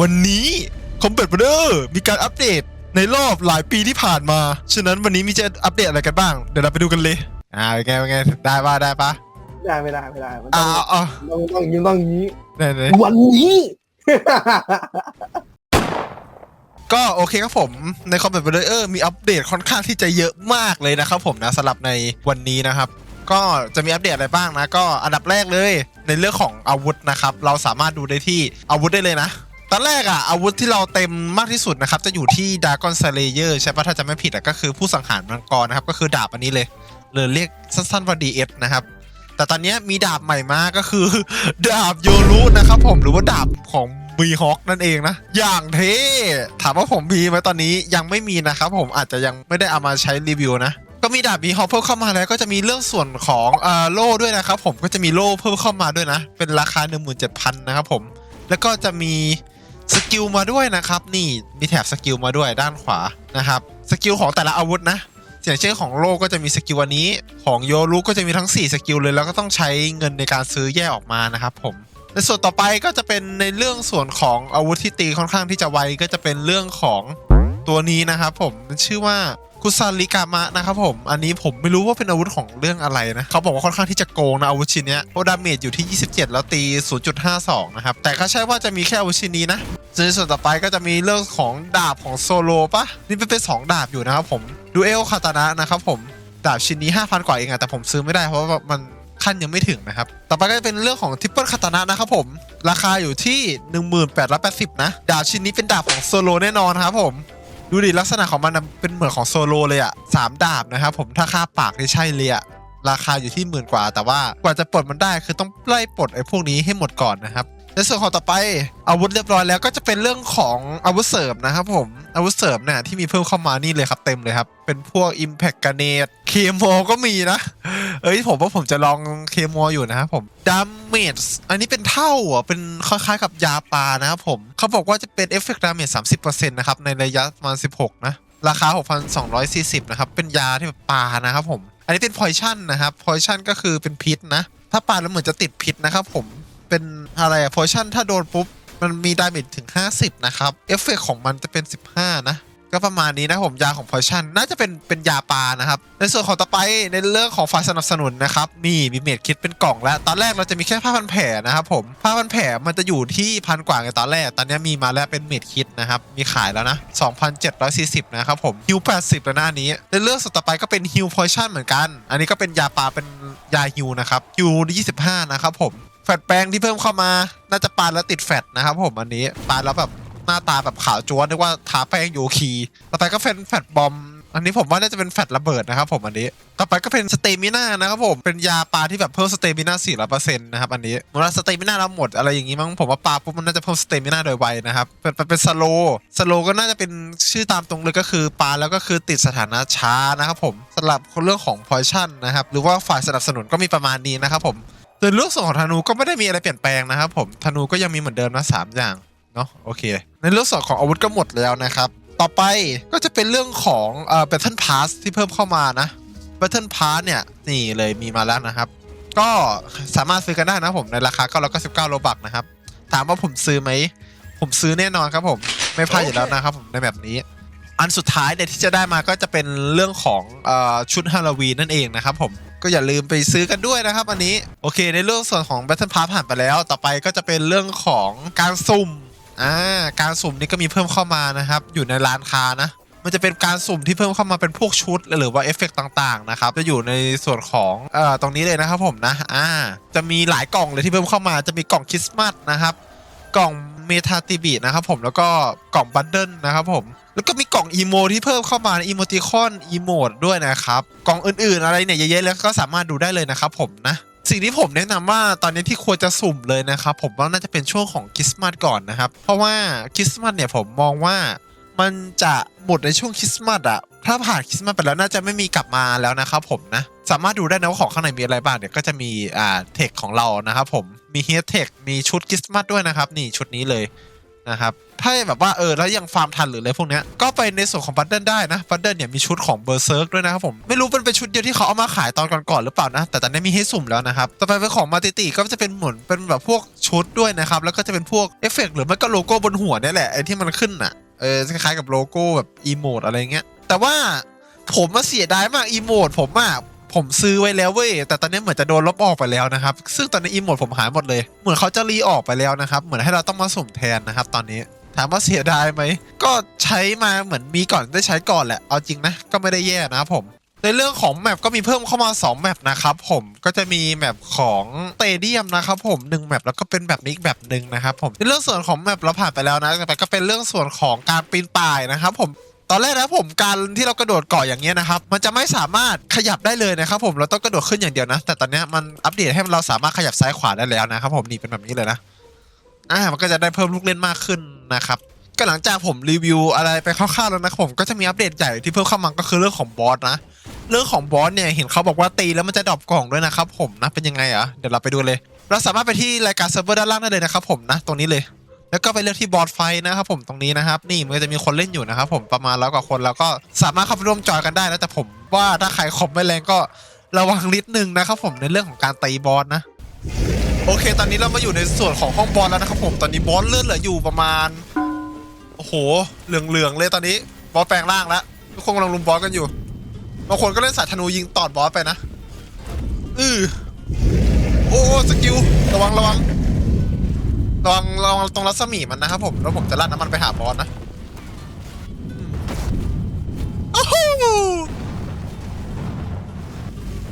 วันนี้คอมเบ t บ r เ e อร์มีการอัปเดตในรอบหลายปีที่ผ่านมา ฉะนั้นวันนี้มีจะอัปเดตอะไรกันบ้าง เดี๋ยวเราไปดูกันเลย อ่าเป็นไงเป็นไง ได้ปะได้ปะได้ไม่ได้ไม่ได้มันอ่าต้องอ่าต้องต้องยิงต้องอย่างนี้ ไหนไหน วันนี้ ก็โอเคครับผมในคอมเบ t บ r เ e อร์มีอัปเดตค่อนข้างที่จะเยอะมากเลยนะครับผมนะสำหรับในวันนี้นะครับ ก็จะมีอัปเดตอะไรบ้างนะ ก็อันดับแรกเลย ในเรื่องของอาวุธนะครับ เราสามารถดูได้ที่อาวุธได้เลยนะ ตอนแรกอะอาวุธที่เราเต็มมากที่สุดนะครับ จะอยู่ที่ดากอน s เลเยอร์ใช่ปะถ้าจะไม่ผิดอะก็คือผู้สังหารมังกรนะครับ ก็คือดาบอันนี้เลยหรือเรียกสั้นๆว่า DS นะครับ แต่ตอนนี้มีดาบใหม่มาก็คือ ดาบโยรุนะครับผมหรือว่าดาบของมีฮอคนั่นเองนะ อย่างเท่ถามว่าผมมีไหมตอนนี้ยังไม่มีนะครับผมอาจจะยังไม่ได้เอามาใช้รีวิวนะก็มีดาบมีฮอคเพิ่มเข้ามาแล้วก็จะมีเรื่องส่วนของเอ่อโล่ด้วยนะครับผมก็จะมีโล่เพิ่มเข้ามาด้วยนะ เป็นราคา 17,000 นะครับผม แล้วก็จะมี สกิลมาด้วยนะครับนี่มีแถบสกิลมาด้วยด้านขวานะครับสกิลของแต่ละอาวุธนะอย่างเช่นของโลกก็จะมีสกิลอันนี้ ของโยรุก็จะมีทั้ง 4 สกิลเลยแล้วก็ต้องใช้เงินในการซื้อแยกออกมานะครับผมในส่วนต่อไปก็จะเป็นในเรื่องส่วนของอาวุธที่ตีค่อนข้างที่จะไวก็จะเป็นเรื่องของตัวนี้นะครับผมมันชื่อว่า กุซาริกามะนะครับผม อันนี้ผมไม่รู้ว่าเป็นอาวุธของเรื่องอะไรนะ เขาบอกว่าค่อนข้างที่จะโกงนะอาวุธชิ้นนี้เพราะดาเมจอยู่ที่ 27 แล้วตี 0.52 นะครับ แต่ก็ใช่ว่าจะมีแค่อาวุธชิ้นนี้นะในส่วนต่อไปก็จะมีเรื่องของดาบของโซโลปะนี่เป็นเป็นสองดาบอยู่นะครับผมดูเอลคาตานะนะครับผมดาบชิ้นนี้ 5,000 กว่าเองอะแต่ผมซื้อไม่ได้เพราะว่ามันขั้นยังไม่ถึงนะครับ ต่อไปก็จะเป็นเรื่องของทิปเปิลคาตานะนะครับผม ราคาอยู่ที่ 1880 นะ ดาบชิ้นนี้เป็นดาบของโซโลแน่นอนครับผม ดูดิลักษณะของมันเป็นเหมือนของโซโลเลยอะสามดาบนะครับผมถ้าค่าปากนี่ใช่เลยอะราคาอยู่ที่หมื่นกว่า แต่ว่ากว่าจะปลดมันได้คือต้องไล่ปลดไอ้พวกนี้ให้หมดก่อนนะครับ ในส่วนของต่อไปอาวุธเรียบร้อยแล้วก็จะเป็นเรื่องของอาวุธเสริมนะครับผมอาวุธเสริมเนี่ยที่มีเพิ่มเข้ามานี่เลยครับเต็มเลยครับ เป็นพวก Impact g r n a d เคมก็มีนะ เอ้ยผมว่าผมจะลองเคมอยู่นะครับผมดามเมจอันนี้เป็นเท่าอะเป็นคล้ายๆกับยาปลานะครับผมเขาบอกว่าจะเป็นเอฟเฟกต์ดามเมจ30%นต์นะครับในระยะประมาณ16นะราคา 6,240 นะครับ เป็นยาที่แบบปลานะครับผม อันนี้เป็นพอยชั่นนะครับ พอยชั่นก็คือเป็นพิษนะ ถ้าปลาแล้วเหมือนจะติดพิษนะครับผม เป็นอะไรอะพอชั่นถ้าโดนปุ๊บ มันมีดาเมจถึง 50 นะครับ เอฟเฟกของมันจะเป็น 15 นะ ก็ประมาณนี้นะผมยาของพอชั่นน่าจะเป็นเป็นยาปลานะครับ ในส่วนของต่อไปในเรื่องของฝ่ายสนับสนุนนะครับนี่มีเมดคิดเป็นกล่องแล้ว ตอนแรกเราจะมีแค่ผ้าพันแผลนะครับผมผ้าพันแผลมันจะอยู่ที่พันกว่าไงตอนแรก ตอนนี้มีมาแล้วเป็นเมดคิดนะครับมีขายแล้วนะ 2,740 นะครับผมฮิว80แล้วหน้านี้ ในเรื่องสุดต่อไปก็เป็นฮิวพอชั่นเหมือนกัน อันนี้ก็เป็นยาปลาเป็นยาฮิวนะครับฮิว25 นะครับผม ฟตแปลงที่เพิ่มเข้ามา น่าจะปานแล้วติดแฟตนะครับผมอันนี้ปานแล้วแบบหน้าตาแบบขาวจ้วนนึกว่าทาแป้งโยคีต่อไปก็เป็นแฟตบอมอันนี้ผมว่าน่าจะเป็นแฟตระเบิดนะครับผมอันนี้ ต่อไปก็เป็นสเตมิน่านะครับผมเป็นยาปลาที่แบบเพิ่มสเตมิน่าสี่ร้อยเปอร์เซ็นต์นะครับอันนี้เวลาสเตมิน่าเราหมดอะไรอย่างงี้มั้งผมว่าปลาปุ๊บมันน่าจะเพิ่มสเตมิน่าโดยไวนะครับเป็นเป็นเป็นสโลสโลก็น่าจะเป็นชื่อตามตรงเลยก็คือปลาแล้วก็คือติดสถานะช้านะครับผมสำหรับเรื่องของพอยชั่นนะครับหรือว่าฝ่ายสนับสนุนก็มีประมาณนี้นะครับผม โดยเรื่องส่วนของธนูก็ไม่ได้มีอะไรเปลี่ยนแปลงนะครับผมธนูก็ยังมีเหมือนเดิมนะสามอย่างเนาะโอเค ในเรื่องส่วนของอาวุธก็หมดแล้วนะครับ ต่อไปก็จะเป็นเรื่องของเอ่อ Battle Pass ที่เพิ่มเข้ามานะ Battle Pass เนี่ยนี่เลยมีมาแล้วนะครับ ก็สามารถซื้อกันได้นะผมในราคา999โลบักนะครับ ถามว่าผมซื้อไหม ผมซื้อแน่นอนครับผมไม่พลาดอยู่แล้วนะครับผมในแบบนี้ อันสุดท้ายเนี่ยที่จะได้มาก็จะเป็นเรื่องของเออชุดฮาโลวีนนั่นเองนะครับผม ก็อย่าลืมไปซื้อกันด้วยนะครับอันนี้โอเค ในเรื่องส่วนของ Battle Pass ผ่านไปแล้ว ต่อไปก็จะเป็นเรื่องของการสุ่มอ่าการสุ่มนี่ก็มีเพิ่มเข้ามานะครับ อยู่ในร้านค้านะมันจะเป็นการสุ่มที่เพิ่มเข้ามาเป็นพวกชุด หรือว่าเอฟเฟกต์ต่างๆนะครับจะอยู่ในส่วนของเอ่อตรงนี้เลยนะครับผมนะอ่าจะมีหลายกล่องเลยที่เพิ่มเข้ามาจะมีกล่องคริสต์มาสนะครับ กล่องเมทาติบินะครับผมแล้วก็กล่องบันเดิลนะครับผม แล้วก็มีกล่องอีโมที่เพิ่มเข้ามาอีโมติคอนอีโมดด้วยนะครับ กล่องอื่นๆอะไรเนี่ยเยอะๆแล้วก็สามารถดูได้เลยนะครับผมนะสิ่งที่ผมแนะนำว่าตอนนี้ที่ควรจะสุ่มเลยนะครับผมว่าน่าจะเป็นช่วงของคริสต์มาสก่อนนะครับ เพราะว่าคริสต์มาสเนี่ยผมมองว่ามันจะหมดในช่วงคริสต์มาสอะถ้าผ่านคริสต์มาสไปแล้วน่าจะไม่มีกลับมาแล้วนะครับผมนะสามารถดูได้นะว่าของข้างในมีอะไรบ้างเนี่ยก็จะมีอ่าเทคของเรานะครับผมมีเฮดเทคมีชุดคริสต์มาสด้วยนะครับนี่ชุดนี้เลย นะครับ ถ้าแบบว่าเออแล้วยังฟาร์มทันหรืออะไรพวกเนี้ยก็ไปในส่วนของบัตเดิลได้นะบัตเดิลเนี่ยมีชุดของเบอร์เซิร์กด้วยนะครับผมไม่รู้เป็นเป็นชุดเดียวที่เขาเอามาขายตอนก่อนๆหรือเปล่านะ แต่ตอนนี้มีให้สุ่มแล้วนะครับต่อไปเป็นของมาติติก็จะเป็นเหมือนเป็นแบบพวกชุดด้วยนะครับแล้วก็จะเป็นพวกเอฟเฟกต์หรือไม่ก็โลโก้บนหัวนี่แหละไอ้ที่มันขึ้นอะเออคล้ายๆกับโลโก้แบบอีโมดอะไรเงี้ยแต่ว่าผมมาเสียดายมากอีโมดผมอะ ผมซื้อไว้แล้วเว้ยแต่ตอนนี้เหมือนจะโดนลบออกไปแล้วนะครับ ซึ่งตอนนี้อีโมดผมหายหมดเลย เหมือนเขาจะรีออกไปแล้วนะครับ เหมือนให้เราต้องมาสุ่มแทนนะครับ ตอนนี้ถามว่าเสียดายไหม ก็ใช้มาเหมือนมีก่อนได้ใช้ก่อนแหละ เอาจริงนะ ก็ไม่ได้แย่นะครับผม ในเรื่องของแมปก็มีเพิ่มเข้ามา 2 แมปนะครับผม ก็จะมีแมปของเตเดียมนะครับผม1แมปแล้วก็เป็นแบบนี้อีกแบบหนึ่งนะครับผม ในเรื่องส่วนของแมปเราผ่านไปแล้วนะ แต่ก็เป็นเรื่องส่วนของการปีนป่ายนะครับผม ตอนแรกนะผมการที่เรากระโดดเกาะอย่างเงี้ยนะครับ มันจะไม่สามารถขยับได้เลยนะครับผมเราต้องกระโดดขึ้นอย่างเดียวนะ แต่ตอนนี้มันอัปเดตให้เราสามารถขยับซ้ายขวาได้แล้วนะครับผมนี่เป็นแบบนี้เลยนะอ่ามันก็จะได้เพิ่มลูกเล่นมากขึ้นนะครับก็หลังจากผมรีวิวอะไรไปคร่าวๆแล้วนะผมก็จะมีอัปเดตใหญ่ที่เพิ่มเข้ามาก็คือเรื่องของบอสนะเรื่องของบอสเนี่ยเห็นเขาบอกว่าตีแล้วมันจะดรอปกล่องด้วยนะครับผมนะเป็นยังไงอะเดี๋ยวเราไปดูเลย เราสามารถไปที่รายการเซิร์ฟเวอร์ด้านล่างได้เลยนะครับผมนะตรงนี้เลย แล้วก็ไปเลือกที่บอสไฟนะครับผมตรงนี้นะครับ นี่มันก็จะมีคนเล่นอยู่นะครับผมประมาณร้อยกว่าคนแล้วก็สามารถเข้าไปร่วมจอยกันได้นะแต่ผมว่าถ้าใครคอมไม่แรงก็ระวังนิดนึงนะครับผมในเรื่องของการตีบอสนะโอเค ตอนนี้เรามาอยู่ในส่วนของห้องบอสแล้วนะครับผมตอนนี้บอสเลื่อนเหลืออยู่ประมาณโอ้โหเหลืองๆเลยตอนนี้บอสแปลงร่างแล้วทุกคนกำลังลุมบอสกันอยู่บางคนก็เล่นสายธนูยิงตอดบอสไปนะอือโอ้สกิลระวังระวัง ระวังระวังตรงรัศมีมันนะครับผมแล้วผมจะลาดน้ำมันไปหาบอสนะโอ้โห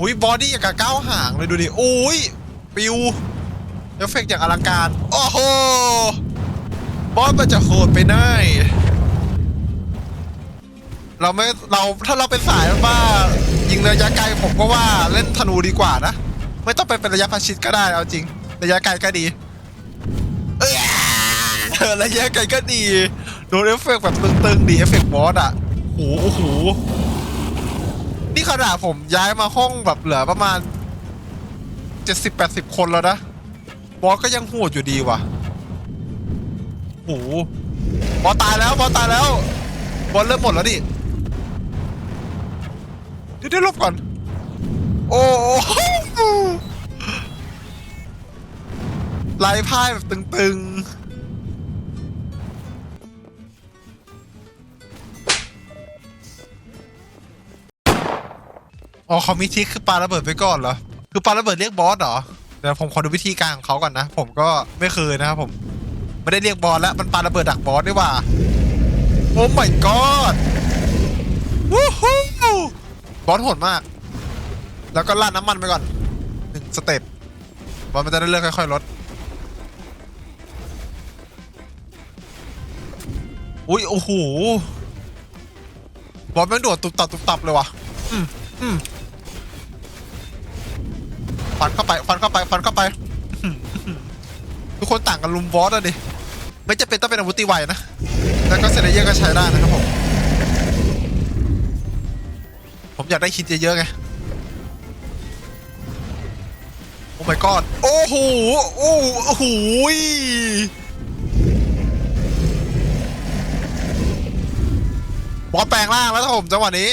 อุ้ยบอดี้อย่างกับก้าวห่างเลยดูดิโอ้ยปิวเอฟเฟกต์อย่างอลังการโอ้โหบอสมันจะโหดไปไหนเราไม่เราถ้าเราเป็นสายว่ายิงระยะไกลผมก็ว่าเล่นธนูดีกว่านะ ไม่ต้องไปเป็นระยะประชิดก็ได้เอาจริง ระยะไกลก็ดี ระยะไกลก็ดีโดนเอฟเฟกต์แบบตึงๆดีเอฟเฟกต์บอสอะโอ้โหโอ้โหนี่ขนาดผมย้ายมาห้องแบบเหลือประมาณ70-80คนแล้วนะบอสก็ยังโหดอยู่ดีว่ะโอ้โหบอลตายแล้วบอลตายแล้วบอลเริ่มหมดแล้วดิเดี๋ยวเดี๋ยวหลบก่อน โอ้โห ลายพ่ายแบบตึงๆ อ๋อเขามีทริคคือปาระเบิดไปก่อนเหรอ คือปาระเบิดเรียกบอสเหรอ เดี๋ยวผมขอดูวิธีการของเขาก่อนนะ ผมก็ไม่เคยนะครับผม ไม่ได้เรียกบอสแล้ว มันปาระเบิดดักบอสดีกว่า โอ้ my god วู้ฮู้บอสโหดมาก แล้วก็ลาดน้ำมันไปก่อนหนึ่งสเต็ปบอสมันจะได้เลื่อนค่อยๆลด อุ้ยโอ้โหบอสแม่งโดดตุบตับตุบตับเลยว่ะอืมอืมฟันเข้าไปฟันเข้าไปฟันเข้าไปทุกคนต่างกันลุมบอสอะดิไม่จะเป็นต้องเป็นอาวุธตีไวนะแล้วก็เซเลเยอร์ก็ใช้ได้นะครับผม ผมอยากได้คิดเยอะๆไงโอ้ my god โอ้โหโอ้โห บอสแปลงร่างแล้วครับผมจังหวะนี้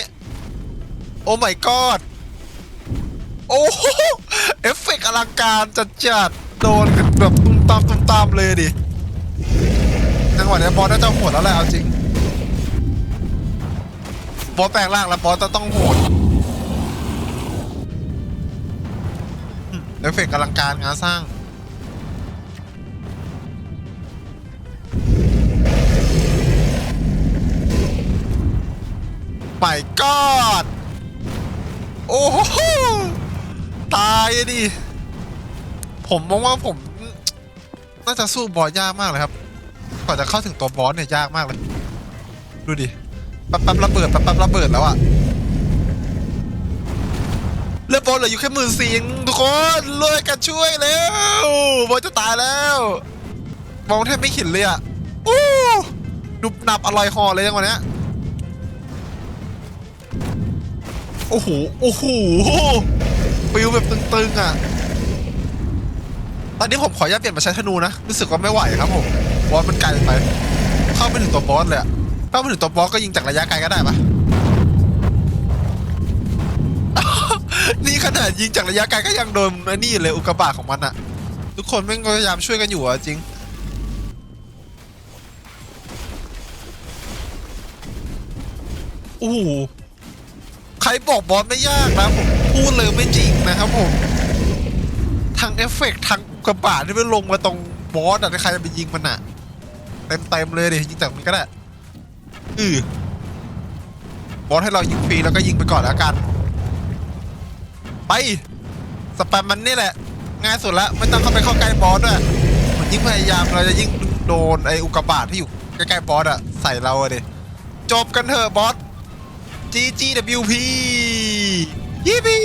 โอ้ my god โอ้โหเอฟเฟกต์อลังการจัดจัดๆโดนกันแบบตุ้มตามตุ้มตามเลยดิจังหวะเนี้ยบอสน่าจะโหดแล้วแหละเอาจริงบอสแปลงร่างแล้วบอสจะต้องโหดเอฟเฟกต์อลังการงานสร้าง ไม่กอดโอ้โหตายอะดิ ผมมองว่าผมน่าจะสู้บอสยากมากเลยครับ กว่าจะเข้าถึงตัวบอสเนี่ยยากมากเลย ดูดิ ปั๊บปั๊บระเบิดปั๊บปั๊บระเบิดแล้วอะเลือดบอลเหลืออยู่แค่หมื่นสี่ทุกคนรวยกันช่วยแล้วบอลจะตายแล้ว มองแทบไม่เห็นเลยอะอู้ดุบหนับอร่อยคอเลยจังวันนี้ โอ้โห โอ้โหฟิลแบบตึงๆอะตอนนี้ผมขออนุญาตเปลี่ยนมาใช้ธนูนะ รู้สึกว่าไม่ไหวครับผมบอสมันไกลไป เข้าไปถึงตัวบอสเลยอะเข้าไปถึงตัวบอสก็ยิงจากระยะไกลก็ได้ปะนี่ขนาดยิงจากระยะไกลก็ยังโดนไอ้นี่เลยอุกกาบาตของมันอะทุกคนแม่งพยายามช่วยกันอยู่อะจริง โอ้ โหใครบอกบอสไม่ยากนะผมพูดเลยไม่จริงนะครับผมทางเอฟเฟกต์ทางอุกกาบาตที่มันลงมาตรงบอสอะใครจะไปยิงมันอะเต็มเต็มๆเลยดิยิงจากมันก็ได้อือบอสให้เรายิงฟรีแล้วก็ยิงไปก่อนแล้วกัน ไปสแปมมันนี่แหละง่ายสุดละไม่ต้องเข้าไปเข้าใกล้บอสด้วยมือนยิ่งพยายามเราจะยิ่งโดนไอ้อุกกาบาตที่อยู่ใกล้ๆบอสอะใส่เราอะดิจบกันเถอะบอส GGWP ยี่ปี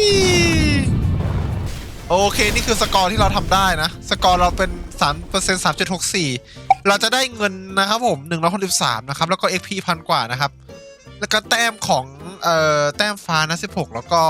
โอเค นี่คือสกอร์ที่เราทำได้นะ สกอร์เราเป็น 3% 3.64 เราจะได้เงินนะครับผม163นะครับ แล้วก็ XP พันกว่านะครับ แล้วก็แต้มของเอ่อแต้มฟ้านะ 16 แล้วก็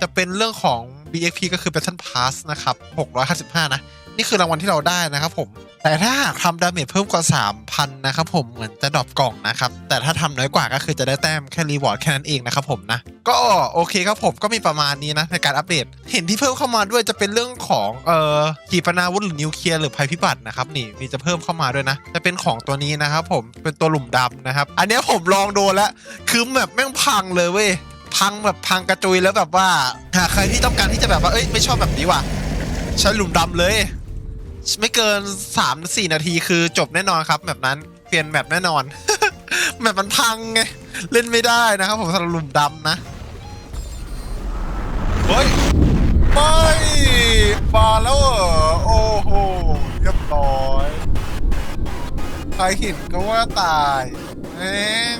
จะเป็นเรื่องของ BXP ก็คือ Battle Pass นะครับ 655 นะ นี่คือรางวัลที่เราได้นะครับผม แต่ถ้าหากทำดาเมจเพิ่มกว่า 3,000 นะครับผมเหมือนจะดรอปกล่องนะครับ แต่ถ้าทำน้อยกว่าก็คือจะได้แต้มแค่รีวอร์ดแค่นั้นเองนะครับผมนะ ก็โอเคครับผมก็มีประมาณนี้นะในการอัปเดต เห็นที่เพิ่มเข้ามาด้วยจะเป็นเรื่องของเอ่อขีปนาวุธหรือนิวเคลียร์หรือภัยพิบัตินะครับนี่มีจะเพิ่มเข้ามาด้วยนะ จะเป็นของตัวนี้นะครับผมเป็นตัวหลุมดำนะครับ อันนี้ผมลองโดนแล้วคือแบบแม่งพังเลยเว้ยพังแบบพังกระจุยแล้วแบบว่าหากใครที่ต้องการที่จะแบบว่าเอ้ยไม่ชอบแบบนี้ว่ะใช้หลุมดำเลย ไม่เกิน3-4นาทีคือจบแน่นอนครับแบบนั้นเปลี่ยนแบบแน่นอน แบบมันพังไงเล่นไม่ได้นะครับ ผมสำหรับหลุมดำนะเฮ้ยไม่มาแล้วเหรอโอ้โหเรียบร้อยใครเห็นก็ว่าตายแม่ง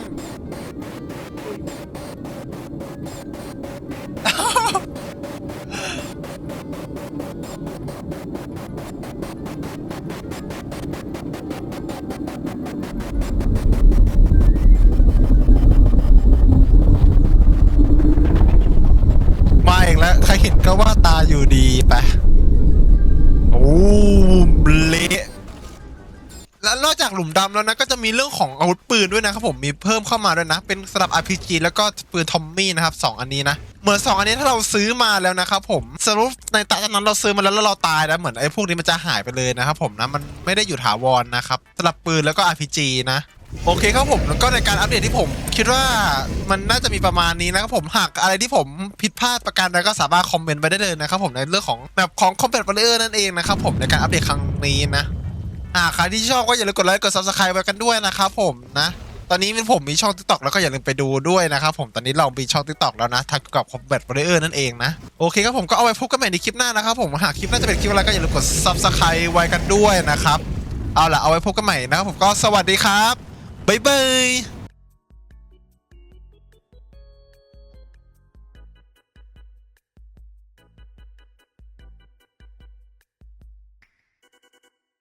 มาอีกแล้ว ใครเห็นก็ว่าตาอยู่ดีไปะโอ้เละแล้วนอกจากหลุมดำแล้วนะ ก็จะมีเรื่องของอาวุธปืนด้วยนะครับผมมีเพิ่มเข้ามาด้วยนะ เป็นสำหรับ RPG แล้วก็ปืนทอมมี่นะครับสองอันนี้นะ เหมือนสองอันนี้ถ้าเราซื้อมาแล้วนะครับผมสรุปในตอนนั้นเราซื้อมาแล้วแล้วเราตายนะเหมือนไอ้พวกนี้มันจะหายไปเลยนะครับผมนะมันไม่ได้อยู่ถาวรนะครับสำหรับปืนแล้วก็ RPG นะโอเคครับผมแล้วก็ในการอัปเดตที่ผม คิดว่ามันน่าจะมีประมาณนี้นะครับผมหากอะไรที่ผมผิดพลาดประการใดก็สามารถคอมเมนต์ไปได้เลยนะครับผมในเรื่องของแบบของคอมเพลตเบอร์นั่นเองนะครับผมในการอัปเดตครั้งนี้นะหากใครที่ชอบก็อย่าลืมกดไลค์กด subscribe ไปกันด้วยนะครับผมนะ ตอนนี้มีผมมีช่อง TikTok แล้วก็อย่าลืมไปดูด้วยนะครับผมตอนนี้เรามีช่อง TikTok แล้วนะทางเกี่ยวกับ Combat Warrior นั่นเองนะ โอเคครับผมก็เอาไว้พบกันใหม่ในคลิปหน้านะครับผมหากคลิปหน่าจะเป็นคลิปอะไรก็อย่าลืมกดซับสไครต์ไว้กันด้วยนะครับ เอาล่ะเอาไว้พบกันใหม่นะครับผมก็สวัสดีครับบ๊ายบาย